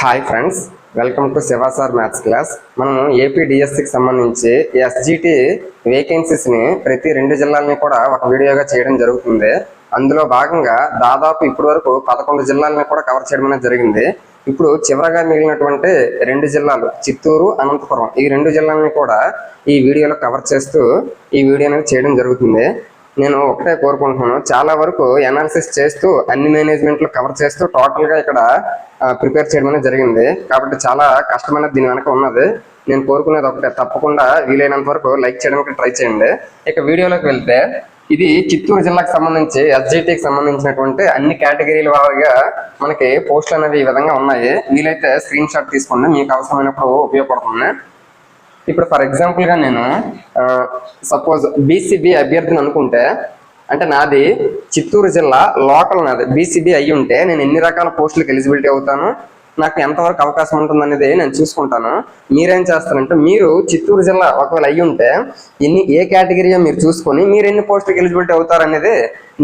Hi friends welcome to Siva sir maths class మనం AP డిఎస్సికి సంబంధించి ఎస్జిటి వేకెన్సీస్ని ప్రతి రెండు జిల్లాలని కూడా ఒక వీడియోగా చేయడం జరుగుతుంది. అందులో భాగంగా దాదాపు ఇప్పటి వరకు పదకొండు జిల్లాలని కూడా కవర్ చేయడం అనేది జరిగింది. ఇప్పుడు చివరగా మిగిలినటువంటి రెండు జిల్లాలు చిత్తూరు అనంతపురం ఈ రెండు జిల్లాలని కూడా ఈ వీడియోలో కవర్ చేస్తూ ఈ వీడియో అనేది చేయడం జరుగుతుంది. నేను ఒకటే కోరుకుంటున్నాను. చాలా వరకు ఎనాలిసిస్ చేస్తూ అన్ని మేనేజ్మెంట్లు కవర్ చేస్తూ టోటల్గా ఇక్కడ ప్రిపేర్ చేయడం అనేది జరిగింది. కాబట్టి చాలా కష్టమైన దీని వెనక ఉన్నది. నేను కోరుకునేది ఒకటే తప్పకుండా వీలైనంత వరకు లైక్ చేయడానికి ట్రై చేయండి. ఇక వీడియోలోకి వెళ్తే ఇది చిత్తూరు జిల్లాకు సంబంధించి ఎస్జిటికి సంబంధించినటువంటి అన్ని కేటగిరీల వారిగా మనకి పోస్టులు అనేవి ఈ విధంగా ఉన్నాయి. వీలైతే స్క్రీన్ షాట్ తీసుకోండి. మీకు అవసరమైనప్పుడు ఉపయోగపడుతుంది. ఇప్పుడు ఫర్ ఎగ్జాంపుల్గా నేను సపోజ్ బీసీబీ అభ్యర్థిని అనుకుంటే అంటే నాది చిత్తూరు జిల్లా లోకల్ నాది. బీసీబీ అయి ఉంటే నేను ఎన్ని రకాల పోస్టులకు ఎలిజిబిలిటీ అవుతాను నాకు ఎంతవరకు అవకాశం ఉంటుంది అనేది నేను చూసుకుంటాను. మీరేం చేస్తారంటే మీరు చిత్తూరు జిల్లా ఒకవేళ అయ్యి ఉంటే ఎన్ని ఏ కేటగిరీ మీరు చూసుకొని మీరు ఎన్ని పోస్టులకు ఎలిజిబిలిటీ అవుతారు అనేది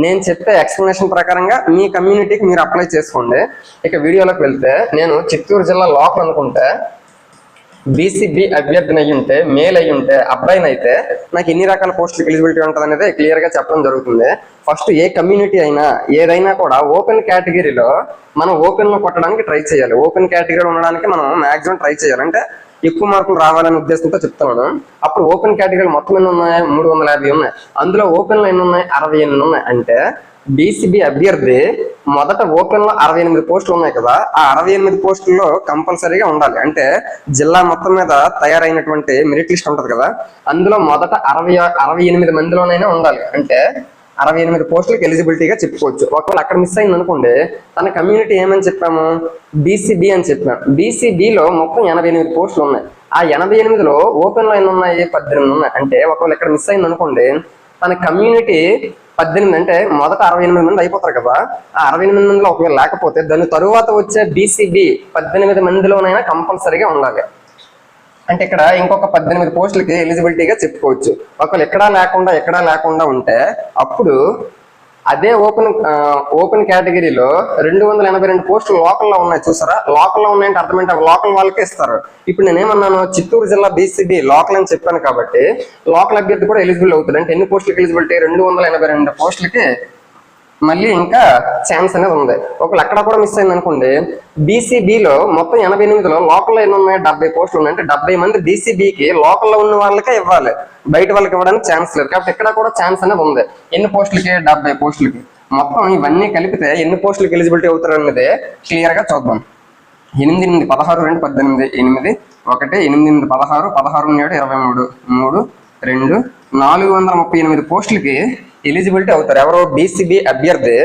నేను చెప్పే ఎక్స్ప్లెనేషన్ ప్రకారంగా మీ కమ్యూనిటీకి మీరు అప్లై చేసుకోండి. ఇక వీడియోలోకి వెళ్తే నేను చిత్తూరు జిల్లా లోకల్ అనుకుంటే బీసీబీ అభ్యర్థిని అయి ఉంటే మేల్ అయి ఉంటే అబ్బాయిని అయితే నాకు ఎన్ని రకాల పోస్టులకు ఎలిజిబిలిటీ ఉంటుంది అనేది క్లియర్గా చెప్పడం జరుగుతుంది. ఫస్ట్ ఏ కమ్యూనిటీ అయినా ఏదైనా కూడా ఓపెన్ కేటగిరీలో మనం ఓపెన్లో కొట్టడానికి ట్రై చేయాలి. ఓపెన్ కేటగిరీలో ఉండడానికి మనం మాక్సిమం ట్రై చేయాలి. అంటే ఎక్కువ మార్కులు రావాలనే ఉద్దేశంతో చెప్తున్నాను అప్పుడు ఓపెన్ కేటగిరీ మొత్తం ఎన్ని ఉన్నాయి? మూడు వందల యాభై ఉన్నాయి. అందులో ఓపెన్లో ఎన్ని ఉన్నాయి? అరవై ఎనిమిది ఉన్నాయి. అంటే బీసీబీ అభ్యర్థి మొదట ఓపెన్లో అరవై ఎనిమిది పోస్టులు ఉన్నాయి కదా ఆ అరవై ఎనిమిది పోస్టుల్లో కంపల్సరీగా ఉండాలి. అంటే జిల్లా మొత్తం మీద తయారైనటువంటి మెరిట్ లిస్ట్ ఉంటది కదా అందులో మొదట అరవై అరవై ఎనిమిది మందిలోనైనా ఉండాలి. అంటే అరవై ఎనిమిది పోస్టులకు ఎలిజిబిలిటీగా చెప్పుకోవచ్చు. ఒకవేళ అక్కడ మిస్ అయింది అనుకోండి తన కమ్యూనిటీ ఏమని చెప్పాము? బీసీబీ అని చెప్పాము బీసీబీలో మొత్తం ఎనభై ఎనిమిది పోస్టులు ఉన్నాయి. ఆ ఎనభై ఎనిమిదిలో ఓపెన్లో ఎన్ని ఉన్నాయి పద్దెనిమిది ఉన్నాయి. అంటే ఒకవేళ ఇక్కడ మిస్ అయింది అనుకోండి తన కమ్యూనిటీ పద్దెనిమిది అంటే మొదట అరవై ఎనిమిది మంది అయిపోతారు కదా. ఆ అరవై ఎనిమిది మందిలో ఒకవేళ లేకపోతే దాని తరువాత వచ్చే బీసీబీ పద్దెనిమిది మందిలోనైనా కంపల్సరీగా ఉండాలి. అంటే ఇక్కడ ఇంకొక పద్దెనిమిది పోస్టులకి ఎలిజిబిలిటీగా చెప్పుకోవచ్చు. ఒకవేళ ఎక్కడా లేకుండా ఎక్కడా లేకుండా ఉంటే అప్పుడు అదే ఓపెన్ ఓపెన్ కేటగిరీలో రెండు వందల ఎనభై రెండు పోస్టులు లోకల్లో ఉన్నాయి చూసారా? లోకల్లో ఉన్నాయంటే అర్థమైంటే అవి లోకల్ వాళ్ళకే ఇస్తారు. ఇప్పుడు నేనేమన్నాను చిత్తూరు జిల్లా బీసీడీ లోకల్ అని చెప్పాను కాబట్టి లోకల్ అభ్యర్థి కూడా ఎలిజిబుల్ అవుతుంది అంటే ఎన్ని పోస్టులకి ఎలిజిబిలిటీ? రెండు వందల ఎనభై రెండు పోస్టులకి మళ్ళీ ఇంకా ఛాన్స్ అనేది ఉంది. ఒకవేళ అక్కడ కూడా మిస్ అయింది అనుకోండి బీసీబీలో మొత్తం ఎనభై ఎనిమిదిలో లోకల్లో ఎన్ని ఉన్నాయి? డెబ్బై పోస్టులు ఉన్నాయి. అంటే డెబ్బై మంది బీసీబీకి లోకల్లో ఉన్న వాళ్ళకే ఇవ్వాలి. బయట వాళ్ళకి ఇవ్వడానికి ఛాన్స్ లేదు. కాబట్టి ఇక్కడ కూడా ఛాన్స్ అనేది ఉంది. ఎన్ని పోస్టులకి? డెబ్బై పోస్టులకి. మొత్తం ఇవన్నీ కలిపితే ఎన్ని పోస్టులకి ఎలిజిబిలిటీ అవుతారు అనేది క్లియర్గా చూద్దాం. ఎనిమిది ఎనిమిది పదహారు రెండు పద్దెనిమిది ఎనిమిది ఒకటి ఎనిమిది ఎనిమిది పదహారు పదహారు ఏడు ఇరవై మూడు మూడు రెండు నాలుగు వందల ముప్పై ఎనిమిది పోస్టులకి ఎలిజిబిలిటీ అవుతారు. ఎవరో బీసీబీ అభ్యర్థి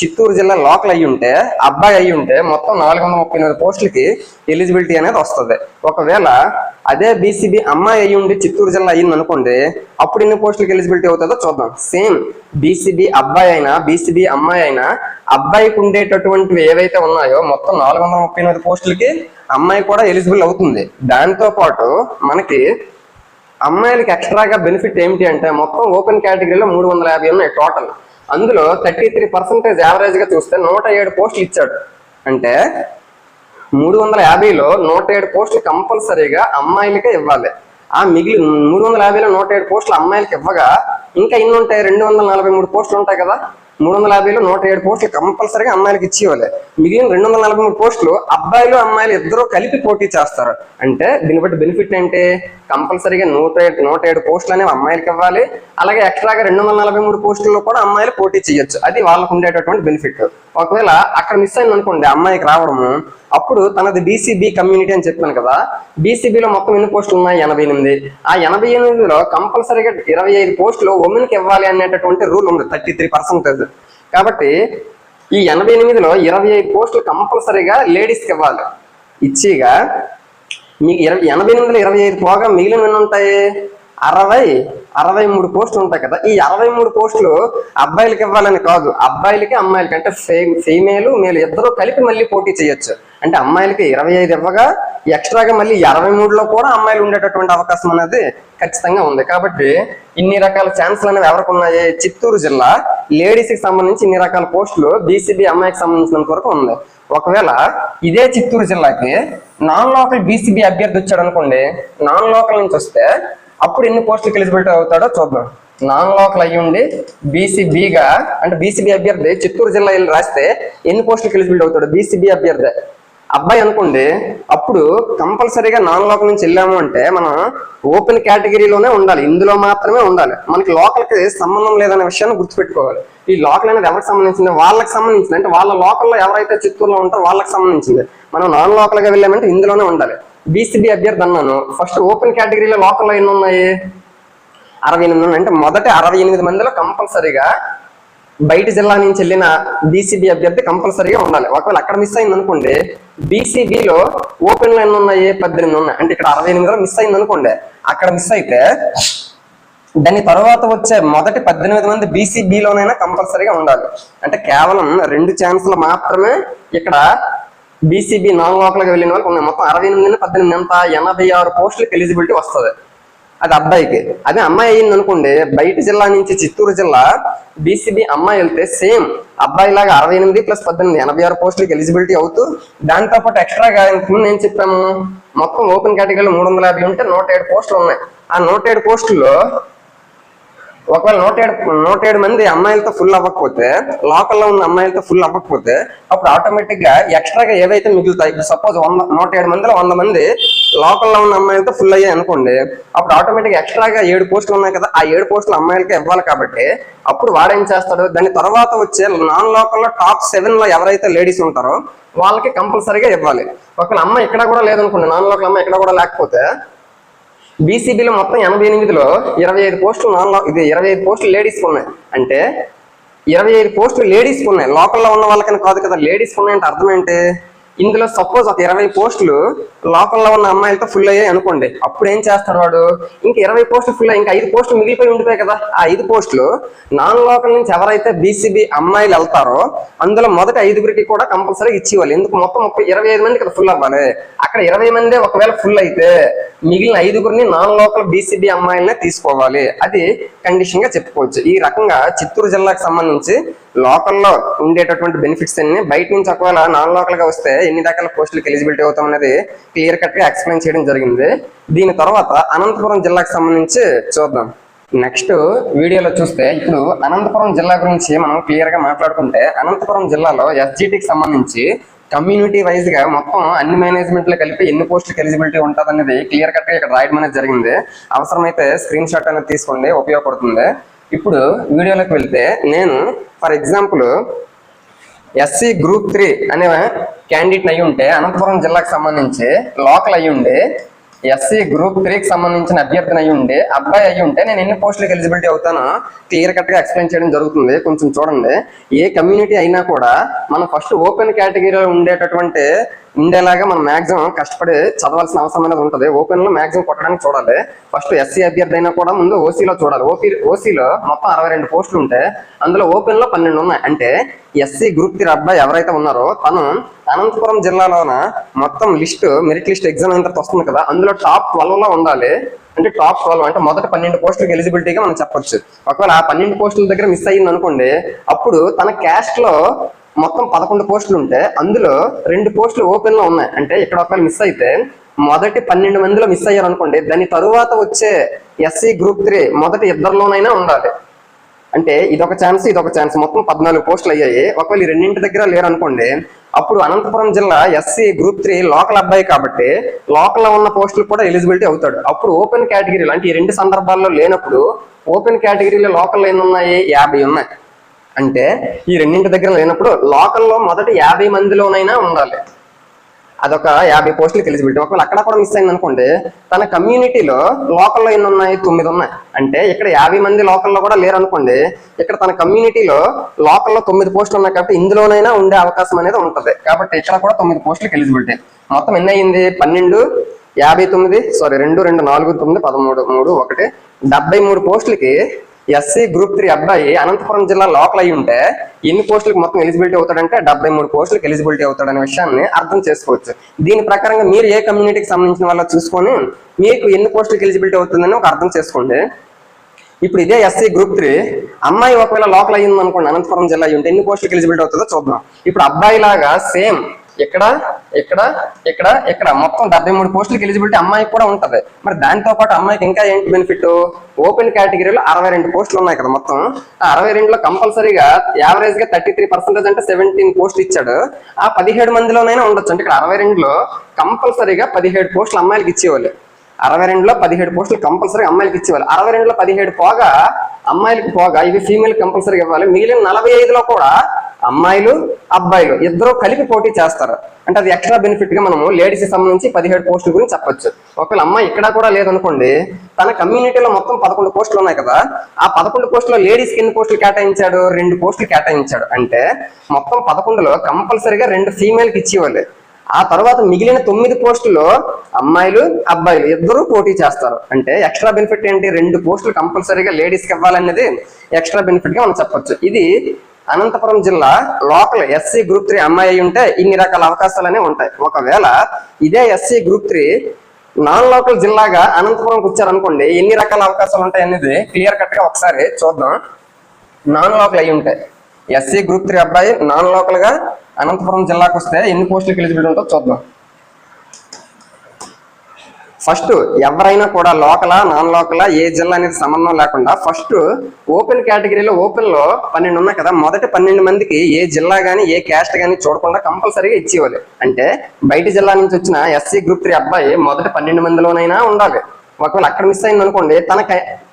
చిత్తూరు జిల్లా లోకల్ అయ్యి ఉంటే అబ్బాయి అయ్యి ఉంటే మొత్తం నాలుగు వందల ముప్పై ఎనిమిది పోస్టులకి ఎలిజిబిలిటీ అనేది వస్తుంది. ఒకవేళ అదే బీసీబీ అమ్మాయి అయ్యి ఉండి చిత్తూరు జిల్లా అయ్యింది అనుకోండి అప్పుడు ఎన్ని పోస్టులకి ఎలిజిబిలిటీ అవుతుందో చూద్దాం. సేమ్ బీసీబీ అబ్బాయి అయినా బీసీబీ అమ్మాయి అయినా అబ్బాయికి ఉండేటటువంటివి ఏవైతే ఉన్నాయో మొత్తం నాలుగు వందల ముప్పై ఎనిమిది పోస్టులకి అమ్మాయి కూడా ఎలిజిబుల్ అవుతుంది. దాంతో పాటు మనకి అమ్మాయిలకి ఎక్స్ట్రాగా బెనిఫిట్ ఏమిటి అంటే మొత్తం ఓపెన్ కేటగిరీలో మూడు వందల యాభై ఉన్నాయి టోటల్. అందులో థర్టీ త్రీ పర్సెంటేజ్ యావరేజ్గా చూస్తే నూట ఏడు పోస్టులు ఇచ్చాడు. అంటే మూడు వందల యాభైలో నూట ఏడు పోస్టులు కంపల్సరీగా అమ్మాయిలకే ఇవ్వాలి. ఆ మిగిలి మూడు వందల యాభైలో నూట ఏడు పోస్టులు అమ్మాయిలకి ఇవ్వగా ఇంకా ఇన్ని ఉంటాయి? రెండు వందల నలభై మూడు పోస్టులు ఉంటాయి కదా? మూడు వందల యాభైలో నూట ఏడు పోస్టులు కంపల్సరీగా అమ్మాయిలకు ఇచ్చి మిగిలిన రెండు వందల నలభై మూడు పోస్టులు అబ్బాయిలు అమ్మాయిలు ఇద్దరు కలిపి పోటీ చేస్తారు. అంటే దీన్ని బట్టి బెనిఫిట్ ఏంటి? కంపల్సరీగా నూట నూట ఏడు పోస్టులు అనేవి అమ్మాయిలకి ఇవ్వాలి. అలాగే ఎక్స్ట్రాగా రెండు వందల నలభై మూడు పోస్టుల్లో కూడా అమ్మాయిలు పోటీ చేయొచ్చు. అది వాళ్ళకు ఉండేటటువంటి బెనిఫిట్ ఒకవేళ అక్కడ మిస్ అయింది అనుకోండి అమ్మాయికి రావడము అప్పుడు తనది బీసీబీ కమ్యూనిటీ అని చెప్పాను కదా బీసీబీలో మొత్తం ఎన్ని పోస్టులు ఉన్నాయి? ఎనభై ఎనిమిది. ఆ ఎనభై ఎనిమిదిలో కంపల్సరీగా ఇరవై ఐదు పోస్టులు ఉమెన్కి ఇవ్వాలి అనేటటువంటి రూల్ ఉంది థర్టీ త్రీ పర్సెంటేజ్ కాబట్టి ఈ ఎనభై ఎనిమిదిలో ఇరవై ఐదు పోస్టులు కంపల్సరీగా లేడీస్కి ఇవ్వాలి. ఇచ్చిగా మీకు ఇరవై ఎనభై ఎనిమిదిలో ఇరవై ఐదు పోగా మిగిలిన ఎన్ని ఉంటాయి? అరవై అరవై మూడు పోస్టులు ఉంటాయి కదా ఈ అరవై మూడు పోస్టులు అబ్బాయిలకి ఇవ్వాలని కాదు అబ్బాయిలకి అమ్మాయిలకి అంటే ఫీమేల్ మేలు ఇద్దరు కలిపి మళ్ళీ పోటీ చేయొచ్చు. అంటే అమ్మాయిలకి ఇరవై ఐదు ఇవ్వగా ఎక్స్ట్రాగా మళ్ళీ ఇరవై మూడులో కూడా అమ్మాయిలు ఉండేటటువంటి అవకాశం అనేది ఖచ్చితంగా ఉంది. కాబట్టి ఇన్ని రకాల ఛాన్సులు అనేవి ఎవరికి ఉన్నాయి? చిత్తూరు జిల్లా లేడీస్కి సంబంధించి ఇన్ని రకాల పోస్టులు బీసీబీ అమ్మాయికి సంబంధించినంత వరకు ఉంది. ఒకవేళ ఇదే చిత్తూరు జిల్లాకి నాన్ లోకల్ బీసీబీ అభ్యర్థి వచ్చాడు అనుకోండి నాన్ లోకల్ నుంచి వస్తే అప్పుడు ఎన్ని పోస్టులకు ఎలిజిబిలిటీ అవుతాడో చూద్దాం. నాన్ లోకల్ అయ్యి ఉండి బీసీబీగా అంటే బీసీబీ అభ్యర్థి చిత్తూరు జిల్లా వెళ్ళి రాస్తే ఎన్ని పోస్టులకు ఎలిజిబిలిటీ అవుతాడు? బీసీబీ అభ్యర్థి. అబ్బాయి అనుకోండి అప్పుడు కంపల్సరీగా నాన్ లోకల్ నుంచి వెళ్ళాము అంటే మనం ఓపెన్ కేటగిరీలోనే ఉండాలి ఇందులో మాత్రమే ఉండాలి. మనకి లోకల్కి సంబంధం లేదనే విషయాన్ని గుర్తుపెట్టుకోవాలి. ఈ లోకల్ అనేది ఎవరికి సంబంధించింది? వాళ్ళకి సంబంధించింది. అంటే వాళ్ళ లోకల్లో ఎవరైతే చిత్తూరులో ఉంటారో వాళ్ళకి సంబంధించింది. మనం నాన్ లోకల్గా వెళ్ళామంటే ఇందులోనే ఉండాలి. బీసీబీ అభ్యర్థి అన్నాను. ఫస్ట్ ఓపెన్ కేటగిరీలో లోకల్లో ఎన్ని ఉన్నాయి? అరవై ఎనిమిది అంటే మొదటి అరవై ఎనిమిది మందిలో కంపల్సరీగా బయట జిల్లా నుంచి వెళ్ళిన బీసీబీ అభ్యర్థి కంపల్సరీగా ఉండాలి. ఒకవేళ అక్కడ మిస్ అయింది అనుకోండి బీసీబీలో ఓపెన్ లైన్ ఎన్ని ఉన్నాయి పద్దెనిమిది ఉన్నాయి. అంటే ఇక్కడ అరవై ఎనిమిదిలో మిస్ అయింది అనుకోండి అక్కడ మిస్ అయితే దాని తర్వాత వచ్చే మొదటి పద్దెనిమిది మంది బీసీబీలోనైనా కంపల్సరీగా ఉండాలి. అంటే కేవలం రెండు ఛాన్సులు మాత్రమే ఇక్కడ బీసీబీ నాన్ లోకల్గా వెళ్ళిన వాళ్ళకి ఉన్నాయి. మొత్తం అరవై ఎనిమిది పద్దెనిమిది ఎంత? ఎనభై ఆరు పోస్టులకు ఎలిజిబిలిటీ వస్తుంది. అది అబ్బాయికి. అదే అమ్మాయి అయింది అనుకోండి బయట జిల్లా నుంచి చిత్తూరు జిల్లా బీసీబీ అమ్మాయి వెళ్తే సేమ్ అబ్బాయి లాగా అరవై ఎనిమిది ప్లస్ పద్దెనిమిది ఎనభై ఆరు పోస్టులకి ఎలిజిబిలిటీ అవుతూ దాంతో పాటు ఎక్స్ట్రాగా ఇంతకుముందు నేను చెప్పాము? మొత్తం ఓపెన్ కేటగిరీలో మూడు వందల యాభై ఉంటే నూట ఏడు పోస్టులు ఉన్నాయి. ఆ నూట ఏడు పోస్టుల్లో ఒకవేళ నూట ఏడు నూట ఏడు మంది అమ్మాయిలతో ఫుల్ అవ్వకపోతే లోకల్లో ఉన్న అమ్మాయిలతో ఫుల్ అవ్వకపోతే అప్పుడు ఆటోమేటిక్గా ఎక్స్ట్రాగా ఏవైతే మిగులుతాయి ఇప్పుడు సపోజ్ వంద నూట ఏడు మందిలో వంద మంది లోకల్లో ఉన్న అమ్మాయిలతో ఫుల్ అయ్యాయి అనుకోండి అప్పుడు ఆటోమేటిక్ ఎక్స్ట్రాగా ఏడు పోస్టులు ఉన్నాయి కదా ఆ ఏడు పోస్టులు అమ్మాయిలకి ఇవ్వాలి కాబట్టి అప్పుడు వాడేం చేస్తాడు? దాని తర్వాత వచ్చే నాన్ లోకల్లో టాప్ సెవెన్లో ఎవరైతే లేడీస్ ఉంటారో వాళ్ళకి కంపల్సరీగా ఇవ్వాలి. ఒకవేళ అమ్మాయి ఇక్కడ కూడా లేదనుకోండి నాన్ లోకల్ అమ్మాయి ఇక్కడ కూడా లేకపోతే బీసీబీలో మొత్తం ఎనభై ఎనిమిదిలో ఇరవై ఐదు పోస్టులు నాన్ ఇది ఇరవై ఐదు పోస్టులు లేడీస్కి ఉన్నాయి. అంటే ఇరవై ఐదు పోస్టులు లేడీస్కి ఉన్నాయి. లోకల్లో ఉన్న వాళ్ళకని కాదు కదా లేడీస్కి ఉన్నాయంటే అర్థం ఏంటి? ఇందులో సపోజ్ ఒక ఇరవై పోస్టులు లోకల్లో ఉన్న అమ్మాయిలతో ఫుల్ అయ్యాయి అనుకోండి. అప్పుడు ఏం చేస్తాడు వాడు? ఇంకా ఇరవై పోస్టులు ఫుల్ ఇంకా ఐదు పోస్టులు మిగిలిపోయి ఉండిపోయాయి కదా. ఆ ఐదు పోస్టులు నాన్ లోకల్ నుంచి ఎవరైతే బీసీబీ అమ్మాయిలు వెళ్తారో అందులో మొదటి ఐదుగురికి కూడా కంపల్సరీ ఇచ్చేవాళ్ళు. ఎందుకు? మొత్తం ముప్పై ఇరవై ఐదు మంది ఇక్కడ ఫుల్ అవ్వాలి. అక్కడ ఇరవై మంది ఒకవేళ ఫుల్ అయితే మిగిలిన ఐదుగురిని నాన్ లోకల్ బీసీబీ అమ్మాయిలనే తీసుకోవాలి. అది కండిషన్గా చెప్పుకోవచ్చు. ఈ రకంగా చిత్తూరు జిల్లాకు సంబంధించి లోకల్లో ఉండేటటువంటి బెనిఫిట్స్ అన్ని బయట నుంచి ఒకవేళ నాన్ లోకల్గా వస్తే ఎన్ని రకాల పోస్టులకు ఎలిజిబిలిటీ అవుతాం అనేది క్లియర్ కట్గా ఎక్స్ప్లెయిన్ చేయడం జరిగింది. దీని తర్వాత అనంతపురం జిల్లాకు సంబంధించి చూద్దాం. నెక్స్ట్ వీడియోలో చూస్తే ఇప్పుడు అనంతపురం జిల్లా గురించి మనం క్లియర్గా మాట్లాడుకుంటే అనంతపురం జిల్లాలో ఎస్జిటికి సంబంధించి కమ్యూనిటీ వైజ్గా మొత్తం అన్ని మేనేజ్మెంట్లు కలిపి ఎన్ని పోస్టులకు ఎలిజిబిలిటీ ఉంటుంది అనేది క్లియర్ కట్గా ఇక్కడ రాయడం అనేది జరిగింది. అవసరమైతే స్క్రీన్ షాట్ అనేది తీసుకోండి ఉపయోగపడుతుంది. ఇప్పుడు వీడియోలోకి వెళ్తే నేను for example SC group three అనే క్యాండిడేట్ అయి ఉంటే అనంతపురం జిల్లాకు సంబంధించి లోకల్ అయి ఉండి ఎస్సీ గ్రూప్ త్రీకి సంబంధించిన అభ్యర్థిని అయి ఉండే అబ్బాయి అయి ఉంటే నేను ఎన్ని పోస్టులకు ఎలిజిబిలిటీ అవుతానో క్లియర్ కట్గా ఎక్స్ప్లెయిన్ చేయడం జరుగుతుంది. కొంచెం చూడండి. ఏ కమ్యూనిటీ అయినా కూడా మనం ఫస్ట్ ఓపెన్ కేటగిరీలో ఉండేటటువంటి ఉండేలాగా మనం మాక్సిమం కష్టపడి చదవాల్సిన అవసరం అనేది ఉంటుంది. ఓపెన్లో మాక్సిమం కొట్టడానికి చూడాలి. ఫస్ట్ ఎస్సీ అభ్యర్థి అయినా కూడా ముందు ఓసీలో చూడాలి. ఓపీ ఓసీలో మొత్తం అరవై రెండు పోస్టులు ఉంటే అందులో ఓపెన్లో పన్నెండు ఉన్నాయి. అంటే ఎస్సీ గ్రూప్ త్రీ అబ్బాయి ఎవరైతే ఉన్నారో తను అనంతపురం జిల్లాలోన మొత్తం లిస్ట్ మెరిట్ లిస్ట్ ఎగ్జామ్ అయిన తర్వాత వస్తుంది కదా. అందులో టాప్ ట్వెల్వ్లో ఉండాలి. అంటే టాప్ ట్వెల్వ్ అంటే మొదటి పన్నెండు పోస్టులకు ఎలిజిబిలిటీగా మనం చెప్పొచ్చు. ఒకవేళ ఆ పన్నెండు పోస్టుల దగ్గర మిస్ అయ్యింది అనుకోండి అప్పుడు తన క్యాస్ట్లో మొత్తం పదకొండు పోస్టులు ఉంటే అందులో రెండు పోస్టులు ఓపెన్లో ఉన్నాయి. అంటే ఇక్కడ ఒకవేళ మిస్ అయితే మొదటి పన్నెండు మందిలో మిస్ అయ్యారు అనుకోండి దాని తరువాత వచ్చే ఎస్సీ గ్రూప్ త్రీ మొదటి ఇద్దరిలోనైనా ఉండాలి. అంటే ఇదొక ఛాన్స్ ఇదొక ఛాన్స్ మొత్తం పద్నాలుగు పోస్టులు అయ్యాయి. ఒకవేళ ఈ రెండింటి దగ్గర లేరు అనుకోండి అప్పుడు అనంతపురం జిల్లా ఎస్సీ గ్రూప్ త్రీ లోకల్ అబ్బాయి కాబట్టి లోకల్లో ఉన్న పోస్టులు కూడా ఎలిజిబిలిటీ అవుతాడు. అప్పుడు ఓపెన్ కేటగిరీలు అంటే ఈ రెండు సందర్భాల్లో లేనప్పుడు ఓపెన్ కేటగిరీలో లోకల్ ఎన్ని ఉన్నాయి యాభై ఉన్నాయి. అంటే ఈ రెండింటి దగ్గర లేనప్పుడు లోకల్లో మొదటి యాభై మందిలోనైనా ఉండాలి. అదొక యాభై పోస్టులకి ఎలిజిబిలిటీ ఒకవేళ అక్కడ కూడా మిస్ అయింది అనుకోండి తన కమ్యూనిటీలో లోకల్లో ఎన్ని ఉన్నాయి? తొమ్మిది ఉన్నాయి. అంటే ఇక్కడ యాభై మంది లోకల్లో కూడా లేరు అనుకోండి ఇక్కడ తన కమ్యూనిటీలో లోకల్లో తొమ్మిది పోస్టులు ఉన్నాయి కాబట్టి ఇందులోనైనా ఉండే అవకాశం అనేది ఉంటుంది. కాబట్టి ఇక్కడ కూడా తొమ్మిది పోస్టులకి ఎలిజిబిలిటీ మొత్తం ఎన్ని అయ్యింది? పన్నెండు యాభై తొమ్మిది సారీ రెండు రెండు నాలుగు తొమ్మిది పదమూడు మూడు ఒకటి డెబ్బై మూడు పోస్టులకి ఎస్సీ గ్రూప్ త్రీ అబ్బాయి అనంతపురం జిల్లా లోకల్ అయి ఉంటే ఎన్ని పోస్టులకు మొత్తం ఎలిజిబిలిటీ అవుతాడంటే డెబ్బై మూడు పోస్టులకు ఎలిజిబిలిటీ అవుతాడనే విషయాన్ని అర్థం చేసుకోవచ్చు. దీని ప్రకారంగా మీరు ఏ కమ్యూనిటీకి సంబంధించిన వాళ్ళ చూసుకొని మీకు ఎన్ని పోస్టులకు ఎలిజిబిలిటీ అవుతుందని ఒక అర్థం చేసుకోండి. ఇప్పుడు ఇదే ఎస్సీ గ్రూప్ త్రీ అమ్మాయి ఒకవేళ లోకల్ అయ్యింది అనుకోండి అనంతపురం జిల్లా అయ్యి ఉంటే ఎన్ని పోస్టులకు ఎలిజిబిలిటీ అవుతుందో చూద్దాం. ఇప్పుడు అబ్బాయి లాగా సేమ్ ఇక్కడ ఇక్కడ ఇక్కడ ఇక్కడ మొత్తం డెబ్బై మూడు పోస్టులకు ఎలిజిబిలిటీ అమ్మాయికి కూడా ఉంటది. మరి దాంతో పాటు అమ్మాయికి ఇంకా ఏంటి బెనిఫిట్ ఓపెన్ కేటగిరీలో అరవై రెండు పోస్టులు ఉన్నాయి కదా మొత్తం. ఆ అరవై రెండులో కంపల్సరీగా యావరేజ్గా థర్టీ త్రీ పర్సెంటేజ్ అంటే సెవెంటీన్ పోస్టులు ఇచ్చాడు. ఆ పదిహేడు మందిలోనైనా ఉండొచ్చు. అంటే ఇక్కడ అరవై రెండులో కంపల్సరీగా పదిహేడు పోస్టులు అమ్మాయిలకి ఇచ్చేవాళ్ళు. అరవై రెండులో పదిహేడు పోస్టులు కంపల్సరీ అమ్మాయిలకి ఇచ్చేవాళ్ళు. అరవై రెండులో పదిహేడు పోగా అమ్మాయిలకు పోగా ఇవి ఫీమేల్ కంపల్సరీ ఇవ్వాలి. మిగిలిన నలభై ఐదులో కూడా అమ్మాయిలు అబ్బాయిలు ఇద్దరు కలిపి పోటీ చేస్తారు. అంటే అది ఎక్స్ట్రా బెనిఫిట్గా మనము లేడీస్ సంబంధించి పదిహేడు పోస్టుల గురించి చెప్పొచ్చు. ఒకవేళ అమ్మాయి ఇక్కడ కూడా లేదనుకోండి తన కమ్యూనిటీలో మొత్తం పదకొండు పోస్టులు ఉన్నాయి కదా ఆ పదకొండు పోస్టులో లేడీస్ ఎన్ని పోస్టులు కేటాయించాడు? రెండు పోస్టులు కేటాయించాడు. అంటే మొత్తం పదకొండులో కంపల్సరీగా రెండు ఫీమేల్కి ఇచ్చేవాళ్ళు. ఆ తర్వాత మిగిలిన తొమ్మిది పోస్టుల్లో అమ్మాయిలు అబ్బాయిలు ఇద్దరు పోటీ చేస్తారు. అంటే ఎక్స్ట్రా బెనిఫిట్ ఏంటి? రెండు పోస్టులు కంపల్సరీగా లేడీస్కి ఇవ్వాలనేది ఎక్స్ట్రా బెనిఫిట్గా మనం చెప్పొచ్చు. ఇది అనంతపురం జిల్లా లోకల్ ఎస్సీ గ్రూప్ త్రీ అమ్మాయి అయి ఉంటే ఇన్ని రకాల అవకాశాలనే ఉంటాయి. ఒకవేళ ఇదే SC group three non local జిల్లాగా అనంతపురంకి వచ్చారనుకోండి ఎన్ని రకాల అవకాశాలు ఉంటాయి అనేది క్లియర్ కట్గా ఒకసారి చూద్దాం. నాన్ లోకల్ అయి ఉంటాయి ఎస్సీ గ్రూప్ త్రీ అబ్బాయి నాన్ లోకల్గా అనంతపురం జిల్లాకు వస్తే ఎన్ని పోస్టులకు ఎలిజిబిలిటీ ఉంటుందో చూద్దాం. ఫస్ట్ ఎవరైనా కూడా లోకలా నాన్ లోకలా ఏ జిల్లా అనేది సంబంధం లేకుండా ఫస్ట్ ఓపెన్ కేటగిరీలో ఓపెన్లో పన్నెండు ఉన్నాయి కదా. మొదటి పన్నెండు మందికి ఏ జిల్లా గానీ ఏ క్యాస్ట్ గానీ చూడకుండా కంపల్సరీగా ఇచ్చేవాళ్ళు. అంటే బయట జిల్లా నుంచి వచ్చిన ఎస్సీ గ్రూప్ త్రీ అబ్బాయి మొదటి పన్నెండు మందిలోనైనా ఉండాలి. ఒకవేళ అక్కడ మిస్ అయింది అనుకోండి తన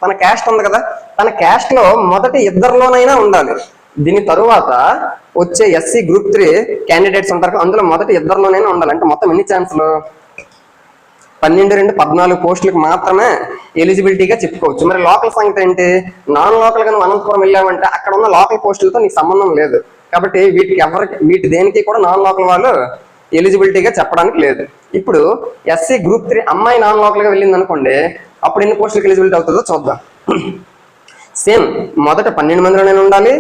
తన క్యాస్ట్ ఉంది కదా తన క్యాస్ట్లో మొదటి ఇద్దరిలోనైనా ఉండాలి. దీని తరువాత వచ్చే ఎస్సీ గ్రూప్ త్రీ క్యాండిడేట్స్ ఉంటారు అందులో మొదటి ఇద్దరిలోనైనా ఉండాలి. అంటే మొత్తం ఎన్ని ఛాన్సులు? పన్నెండు రెండు పద్నాలుగు పోస్టులకు మాత్రమే ఎలిజిబిలిటీగా చెప్పుకోవచ్చు. మరి లోకల్ సంగతి ఏంటి? నాన్ లోకల్గా నువ్వు అనంతపురం వెళ్ళావంటే అక్కడ ఉన్న లోకల్ పోస్టులతో నీకు సంబంధం లేదు. కాబట్టి వీటికి ఎవరికి వీటి దేనికి కూడా నాన్ లోకల్ వాళ్ళు ఎలిజిబిలిటీగా చెప్పడానికి లేదు. ఇప్పుడు ఎస్సీ గ్రూప్ త్రీ అమ్మాయి నాన్ లోకల్గా వెళ్ళింది అనుకోండి అప్పుడు ఎన్ని పోస్టులకు ఎలిజిబిలిటీ అవుతుందో చూద్దాం. సేమ్ మొదట పన్నెండు మందిలోనే ఉండాలి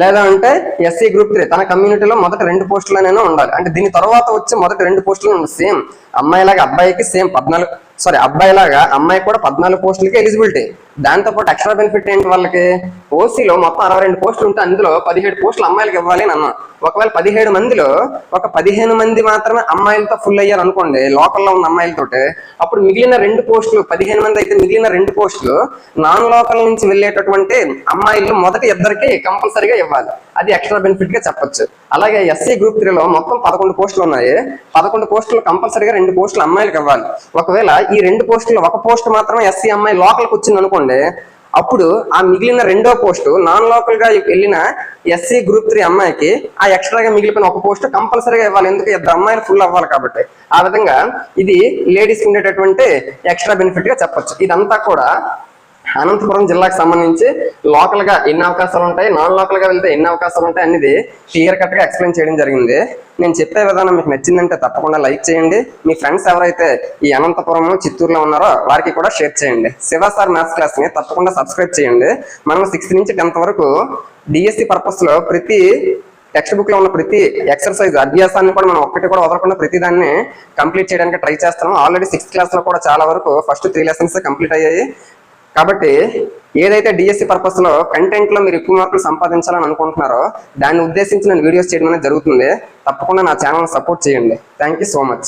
లేదా అంటే ఎస్సీ గ్రూప్ త్రీ తన కమ్యూనిటీలో మొదట రెండు పోస్టులనైనా ఉండాలి. అంటే దీని తర్వాత వచ్చే మొదటి రెండు పోస్టులు ఉండాలి సేమ్ అమ్మాయిలాగా అబ్బాయికి సేమ్ పద్నాలుగు సారీ అబ్బాయిలాగా అమ్మాయి కూడా పద్నాలుగు పోస్టులకి ఎలిజిబిలిటీ. దాంతో పాటు ఎక్స్ట్రా బెనిఫిట్ ఏంటి వాళ్ళకి? ఓసీలో మొత్తం అరవై రెండు పోస్టులు ఉంటే అందులో పదిహేడు పోస్టులు అమ్మాయిలకి ఇవ్వాలి అని ఒకవేళ పదిహేడు మందిలో ఒక పదిహేను మంది మాత్రమే అమ్మాయిలతో ఫుల్ అయ్యారు అనుకోండి లోకల్లో ఉన్న అమ్మాయిలతోటి అప్పుడు మిగిలిన రెండు పోస్టులు పదిహేను మంది అయితే మిగిలిన రెండు పోస్టులు నాన్ లోకల్ నుంచి వెళ్ళేటటువంటి అమ్మాయిలు మొదటి ఇద్దరికి కంపల్సరీగా ఇవ్వాలి. అది ఎక్స్ట్రా బెనిఫిట్గా చెప్పొచ్చు. అలాగే ఎస్సీ గ్రూప్ త్రీలో మొత్తం పదకొండు పోస్టులు ఉన్నాయి. పదకొండు పోస్టులు కంపల్సరీగా రెండు పోస్టులు అమ్మాయిలకు ఇవ్వాలి. ఒకవేళ ఈ రెండు పోస్టులు ఒక పోస్ట్ మాత్రం ఎస్సీ అమ్మాయి లోకల్కి వచ్చింది అనుకోండి అప్పుడు ఆ మిగిలిన రెండో పోస్టు నాన్ లోకల్గా వెళ్ళిన ఎస్సీ గ్రూప్ త్రీ అమ్మాయికి ఆ ఎక్స్ట్రాగా మిగిలిపోయిన ఒక పోస్ట్ కంపల్సరీగా ఇవ్వాలి. ఎందుకు? ఇద్దరు అమ్మాయిలు ఫుల్ అవ్వాలి కాబట్టి. ఆ విధంగా ఇది లేడీస్ ఉండేటటువంటి ఎక్స్ట్రా బెనిఫిట్గా చెప్పొచ్చు. ఇదంతా కూడా అనంతపురం జిల్లాకు సంబంధించి లోకల్గా ఎన్ని అవకాశాలు ఉంటాయి నాన్ లోకల్గా వెళ్తే ఎన్ని అవకాశాలు ఉంటాయి అనేది క్లియర్ కట్గా ఎక్స్ప్లెయిన్ చేయడం జరిగింది. నేను చెప్పే విధానం మీకు నచ్చిందంటే తప్పకుండా లైక్ చేయండి. మీ ఫ్రెండ్స్ ఎవరైతే ఈ అనంతపురం చిత్తూరులో ఉన్నారో వారికి కూడా షేర్ చేయండి. శివ సార్ మ్యాథ్స్ క్లాస్ని తప్పకుండా సబ్స్క్రైబ్ చేయండి. మనం సిక్స్త్ నుంచి టెన్త్ వరకు డిఎస్సి పర్పస్లో ప్రతి టెక్స్ట్ బుక్లో ఉన్న ప్రతి ఎక్సర్సైజ్ అభ్యాసాన్ని కూడా మనం ఒక్కటి కూడా వదలకుండా ప్రతి దాన్ని కంప్లీట్ చేయడానికి ట్రై చేస్తాము ఆల్రెడీ సిక్స్త్ క్లాస్లో కూడా చాలా వరకు ఫస్ట్ త్రీ లెసన్స్ కంప్లీట్ అయ్యాయి. కాబట్టి ఏదైతే డిఎస్సి పర్పస్లో కంటెంట్లో మీరు ఎక్కువ మార్కులు సంపాదించాలని అనుకుంటున్నారో దాన్ని ఉద్దేశించి నేను వీడియోస్ చేయడం అనేది జరుగుతుంది. తప్పకుండా నా ఛానల్ సపోర్ట్ చేయండి. Thank you so much